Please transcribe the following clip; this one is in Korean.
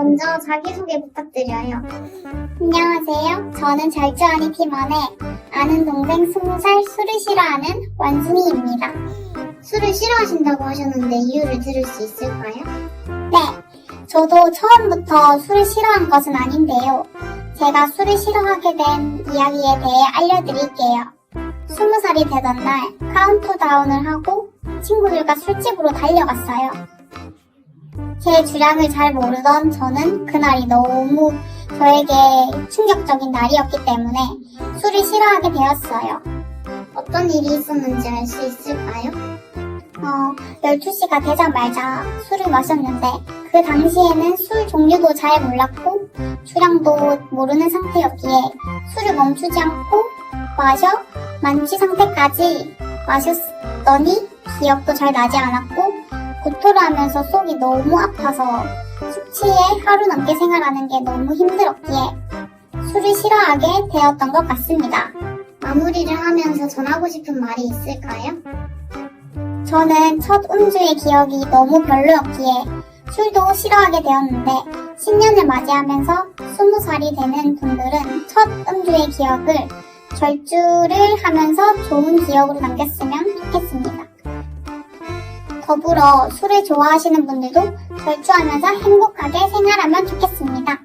먼저 자기소개 부탁드려요. 안녕하세요. 저는 절주아니 팀원의 아는 동생 20살 술을 싫어하는 원숭이입니다. 술을 싫어하신다고 하셨는데 이유를 들을 수 있을까요? 네, 저도 처음부터 술을 싫어한 것은 아닌데요. 제가 술을 싫어하게 된 이야기에 대해 알려드릴게요. 20살이 되던 날 카운트다운을 하고 친구들과 술집으로 달려갔어요. 제 주량을 잘 모르던 저는 그날이 너무 저에게 충격적인 날이었기 때문에 술을 싫어하게 되었어요. 어떤 일이 있었는지 알 수 있을까요? 어, 12시가 되자마자 술을 마셨는데 그 당시에는 술 종류도 잘 몰랐고 주량도 모르는 상태였기에 술을 멈추지 않고 마셔 만취 상태까지 마셨더니 기억도 잘 나지 않았고 구토를 하면서 속이 너무 아파서 숙취에 하루 넘게 생활하는 게 너무 힘들었기에 술을 싫어하게 되었던 것 같습니다. 마무리를 하면서 전하고 싶은 말이 있을까요? 저는 첫 음주의 기억이 너무 별로였기에 술도 싫어하게 되었는데 신년을 맞이하면서 20살이 되는 분들은 첫 음주의 기억을 절주를 하면서 좋은 기억으로 남겼으면. 더불어 술을 좋아하시는 분들도 절주하면서 행복하게 생활하면 좋겠습니다.